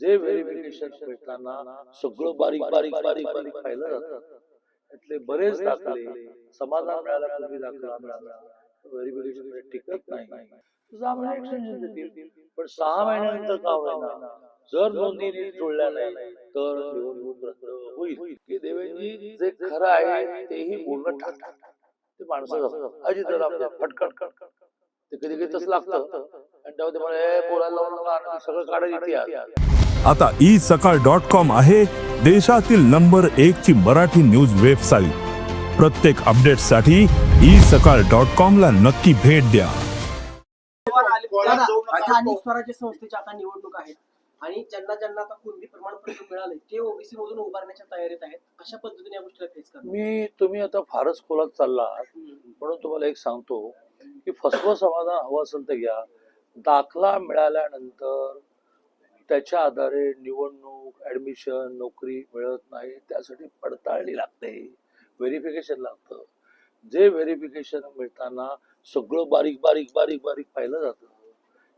जे व्हेरिफिकेशन भेटताना सगळं बारीक बारीक बारीक बारीक पाहिलं जातं. त्यातले बरेच दाखले समाधान मिळाला पूर्वी दाखला. मिळाला व्हेरिफिकेशन टिकत नाही. सहा महिने एक्सटेन्शन देतील. पण सहा महिन्यानंतर का होईना? जर नोंदी नीट जुळल्या नाही तर निवडणूक रद्द होईल. की देवेंद्रजी जे खरं आहे तेही बोलणं टाकतात ते माणसं अजित जरा फटकट ते कधी कधी तसं लागतं. आणि तेव्हा ते म्हणे, "ए, बोलायला लावू नका आणि सगळं काढायला इतिहास आता ई सकाळ डॉट कॉम आहे देशातील नंबर एक ची मराठी न्यूज वेबसाईट. प्रत्येक अपडेटसाठी ई सकाळ डॉट कॉम ला नक्की भेट द्या. स्थानिक स्वराज्य संस्थेच्या आता निवडणूक आहेत आणि ज्यांना ज्यांना आता कुणबी प्रमाणपत्र मिळाले ते ओबीसी मधून उभारण्याच्या तयारीत आहेत. अशा पद्धतीने या गोष्टीला फेस करणार मी तुम्ही आता फारच खोलात चालला. म्हणून तुम्हाला एक सांगतो की फसवं समाधान हवं असेल तर घ्या. दाखला मिळाल्यानंतर त्याच्या आधारे निवडणूक ऍडमिशन नोकरी मिळत नाही त्यासाठी पडताळणी लागते. व्हेरिफिकेशन लागतं. जे व्हेरिफिकेशन मिळताना सगळं बारीक बारीक बारीक बारीक पाहिलं जातं.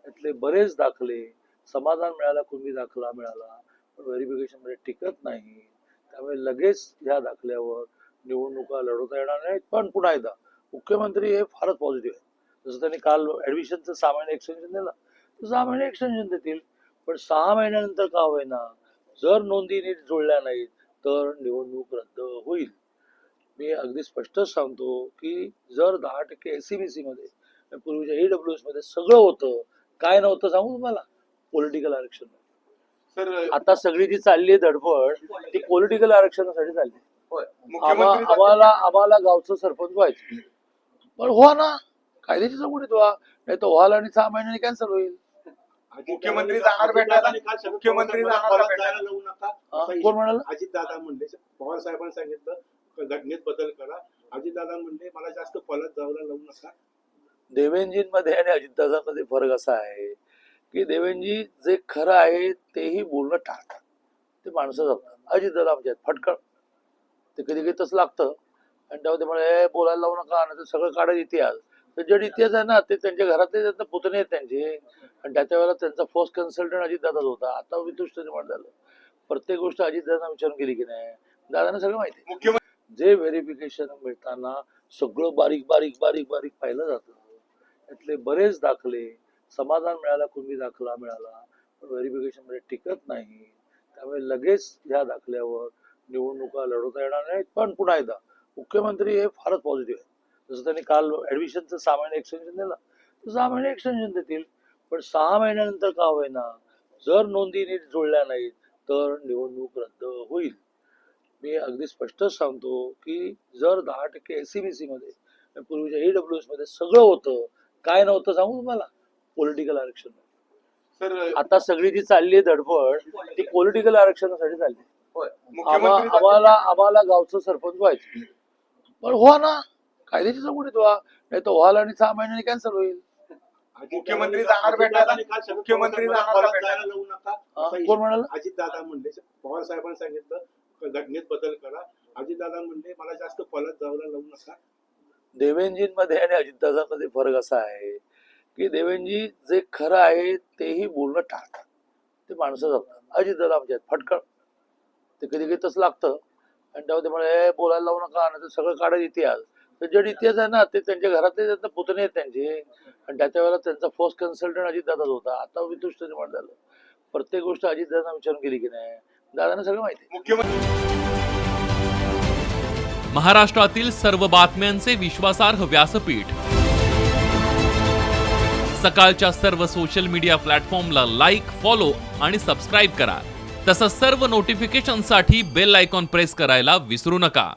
त्यातले बरेच दाखले समाधान मिळाला कुणबी दाखला मिळाला पण व्हेरिफिकेशनमध्ये टिकत नाही. त्यामुळे लगेच ह्या दाखल्यावर निवडणुका लढवता येणार नाहीत पण पुन्हा एकदा मुख्यमंत्री हे फारच पॉझिटिव्ह आहे जसं त्यांनी काल ऍडमिशनचं सहा महिने एक्सटेन्शन दिलं तर सहा महिने एक्सटेन्शन देतील. पण सहा महिन्यानंतर का होईना जर नोंदी नीट जुळल्या नाहीत तर निवडणूक रद्द होईल. मी अगदी स्पष्टच सांगतो की जर दहा टक्के एस सी बी सी मध्ये पूर्वीच्या ई डब्ल्यू एसमध्ये सगळं होतं काय नव्हतं सांगू तुम्हाला? पॉलिटिकल आरक्षण. सर आता सगळी जी चालली आहे धडपड ती पॉलिटिकल आरक्षणासाठी चालली आम्हाला आम्हाला गावचं सरपंच व्हायचं. पण व्हा ना कायद्याची चौकटीत व्हा नाही तर व्हाल आणि सहा महिन्याने कॅन्सल होईल. मुख्यमंत्री जाणार भेटायला. मुख्यमंत्री जाणार भेटायला. लावू नका. कोण म्हणाल? अजित दादा म्हणले पवार साहेबांनी सांगितलं का घटनेत बदल करा. अजित दादा म्हणले मला जास्त फॉलात जायला लावू नका. देवेंजींमध्ये आणि अजितदादांमध्ये फरक असा आहे की देवेंजी जे खरं आहे तेही बोलणं टाळतात. ते माणसं जपतात अजितदादा आमचे आहेत फटकळ. ते कधी कधी तसं लागतं. आणि तेव्हा ते म्हणे "ए, बोलायला लावू नका नाही तर सगळं काढायला इतिहास. तर जे इतिहास आहे ना ते त्यांच्या घरातले त्यांचे पुतणे आहेत त्यांचे. आणि त्याच्या वेळेला त्यांचा फर्स्ट कन्सल्टंट अजितदादाच होता. आता वितुष्ट निर्माण झालं. प्रत्येक गोष्ट अजितदादा विचारून केली की नाही? दादाने सगळं माहिती जे व्हेरिफिकेशन मिळताना सगळं बारीक बारीक बारीक बारीक पाहिलं जातं. त्यातले बरेच दाखले समाधान मिळाला कुणबी दाखला मिळाला पण व्हेरिफिकेशनमध्ये टिकत नाही. त्यामुळे लगेच ह्या दाखल्यावर निवडणुका लढवता येणार नाहीत पण पुन्हा एकदा मुख्यमंत्री हे फारच पॉझिटिव्ह आहे जसं त्यांनी काल ऍडमिशनचं सहा महिने एक्सटेन्शन दिलं. तर सहा महिने एक्सटेन्शन देतील. पण सहा महिन्यानंतर का होईना? जर नोंदी नीट जुळल्या नाहीत तर निवडणूक रद्द होईल. मी अगदी स्पष्टच सांगतो की जर दहा टक्के एस सी बी सी मध्ये पूर्वीच्या ई डब्ल्यू एसमध्ये सगळं होतं काय नव्हतं सांगू तुम्हाला? पॉलिटिकल आरक्षण. सर आता सगळी जी चालली आहे धडपड ती पॉलिटिकल आरक्षणासाठी चालली आम्हाला आम्हाला गावचं सरपंच व्हायचं. पण व्हा ना कायद्याची चौकटीत व्हा नाही तर व्हाल आणि सहा महिन्याने कॅन्सल होईल. मुख्यमंत्री जाणार भेटायला. मुख्यमंत्री जाणार भेटायला. लावू नका. कोण म्हणाल? अजित दादा म्हणले पवार साहेबांनी सांगितलं घटनेत बदल करा. अजित दादा म्हणले मला जास्त फॉलात जायला लावू नका. देवेंजींमध्ये आणि अजितदादांमध्ये फरक असा आहे की देवेंजी जे खरं आहे तेही बोलणं टाळतात. ते माणसं जपतात. अजितदादा आमचे आहेत फटकळ. ते कधी कधी तसं लागतं. आणि तेव्हा ते म्हणे "ए, बोलायला लावू नका नाही तर सगळं काढायला इतिहास. तर त्यांच्याकडे इतिहास आहे ना ते त्यांच्या घरातले त्यांचे पुतणे आहेत त्यांचे. आणि त्याच्या वेळेला त्यांचा फर्स्ट कन्सल्टंट अजितदादाच होता. आता वितुष्ट निर्माण झालं. प्रत्येक गोष्ट अजितदादा विचारून केली की नाही? दादाने सगळं माहिती मुख्यमंत्री महाराष्ट्रातील सर्व बातम्यांचे विश्वासार्ह व्यासपीठ. सकाळच्या सर्व सोशल मीडिया प्लॅटफॉर्मला लाईक फॉलो आणि सबस्क्राईब करा. तसंच सर्व नोटिफिकेशनसाठी बेल आयकॉन प्रेस करायला विसरू नका.